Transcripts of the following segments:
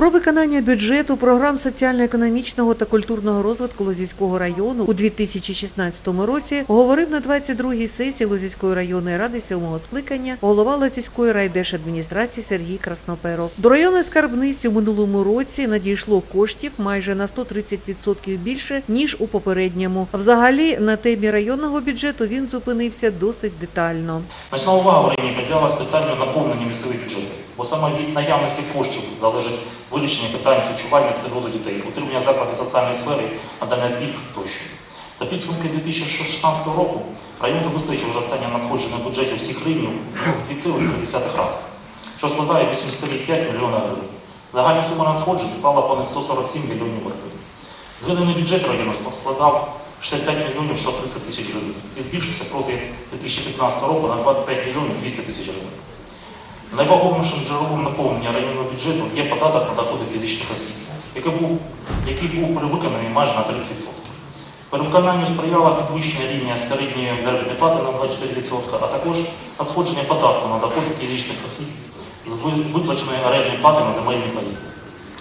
Про виконання бюджету програм соціально-економічного та культурного розвитку Лозівського району у 2016 році говорив на 22-й сесії Лозівської районної ради сьомого скликання голова Лозівської райдержадміністрації Сергій Красноперов. До районної скарбниці у минулому році надійшло коштів майже на 130% більше ніж у попередньому. Взагалі на темі районного бюджету він зупинився досить детально. Значна увага в районі приділялась питанню наповнення місцевих бюджетів, бо саме від наявності коштів залежить вирішення питань харчування та підвозу дітей, утримання закладів соціальної сфери, надання пільг тощо. За підсумки 2016 року район забезпечив зростання надходження бюджетів всіх рівнів від 2,3 разів, що складає 85 мільйона гривень. Загальна сума надходжень склала понад 147 мільйонів гривень. Зведений бюджет району складав 65 мільйонів 130 тисяч гривень і збільшився проти 2015 року на 25 мільйонів 200 тисяч гривень. Найвагомішим джерелом наповнення районного бюджету є податок на доходи фізичних осіб, який був, який був перевиконаний майже на 30%. Перевиконанню сприяло підвищення рівня середньої заробітної плати на 24%, а також надходження податку на доходи фізичних осіб з виплаченої орендної плати на земельні паї.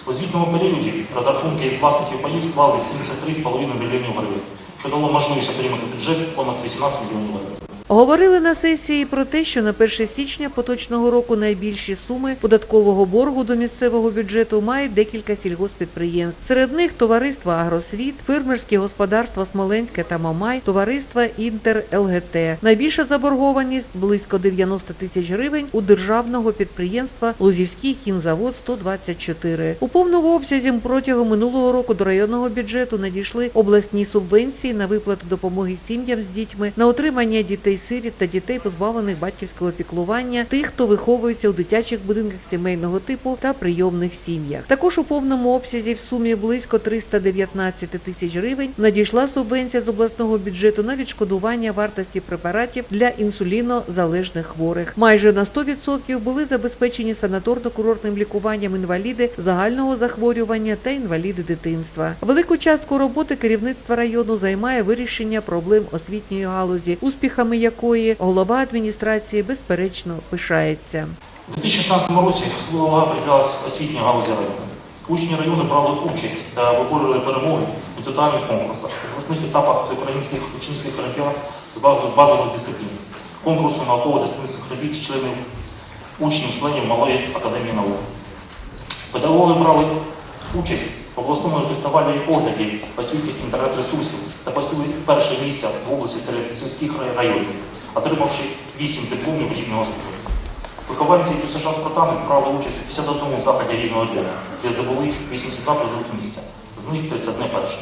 У звітному періоді розрахунки із власників паїв склали 73,5 мільйонів гривень, що дало можливість отримати бюджет понад 18 мільйонів гривень. Говорили на сесії про те, що на 1 січня поточного року найбільші суми податкового боргу до місцевого бюджету мають декілька сільгоспідприємств. Серед них товариство Агросвіт, фермерські господарства Смоленське та Мамай, товариство Інтер ЛГТ. Найбільша заборгованість близько 90 тисяч гривень у державного підприємства Лузівський кінзавод 124. У повному обсязі протягом минулого року до районного бюджету надійшли обласні субвенції на виплату допомоги сім'ям з дітьми, на утримання дітей сиріт та дітей, позбавлених батьківського піклування, тих, хто виховується у дитячих будинках сімейного типу та прийомних сім'ях. Також у повному обсязі в сумі близько 319 тисяч гривень надійшла субвенція з обласного бюджету на відшкодування вартості препаратів для інсулінозалежних хворих. Майже на 100% були забезпечені санаторно-курортним лікуванням інваліди загального захворювання та інваліди дитинства. Велику частку роботи керівництва району займає вирішення проблем освітньої галузі, успіхами якої голова адміністрації безперечно пишається. У 2016 році особлива увага приділялась освітній галузі району. Учні району брали участь та виборювали перемоги у тотальних конкурсах, обласних етапах українських учнівських олімпіад з базових дисциплін, конкурсу науково-дослідницьких робіт членів учнів, членів Малої академії наук. Педагоги брали участь в обласному фестивалі оглядів освітніх інтернет-ресурсів та посіли перше місце в області серед сільських районів, отримавши 8 дипломів різного ступеня. Вихованці ЮСШ «Спартани» брали участь у 51 заході різного дня, де здобули 82 призових місця, з них 31 перше.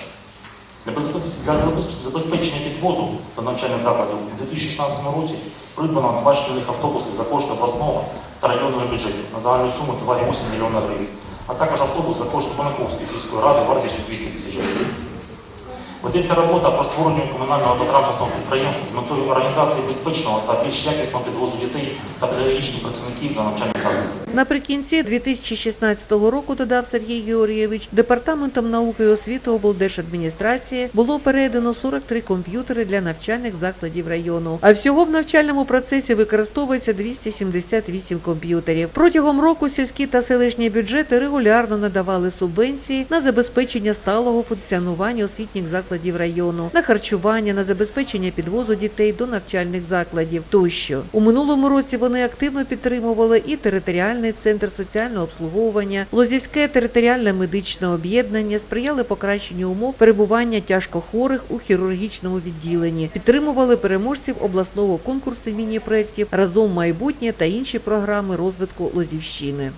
Для безпе- для забез- забезпечення підвозу до навчальних закладів у 2016 році придбано два шкільних автобуси за кошти обласного та районного бюджетів на загальну суму 2,8 мільйона гривень, а також автобус за кошти Конаковської сільської ради вартістю 200 тисяч гривень. Ведеться робота по створенню комунального та транспортного підприємства з метою організації безпечного та більш якісного підвозу дітей та педагогічних працівників до навчальних закладів. Наприкінці 2016 року, додав Сергій Георгійович, департаментом науки і освіти облдержадміністрації було передано 43 комп'ютери для навчальних закладів району. А всього в навчальному процесі використовується 278 комп'ютерів. Протягом року сільські та селищні бюджети регулярно надавали субвенції на забезпечення сталого функціонування освітніх закладів району, на харчування, на забезпечення підвозу дітей до навчальних закладів тощо. У минулому році вони активно підтримували і територіальний центр соціального обслуговування, Лозівське територіальне медичне об'єднання, сприяли покращенню умов перебування тяжкохворих у хірургічному відділенні, підтримували переможців обласного конкурсу міні-проєктів разом майбутнє та інші програми розвитку Лозівщини.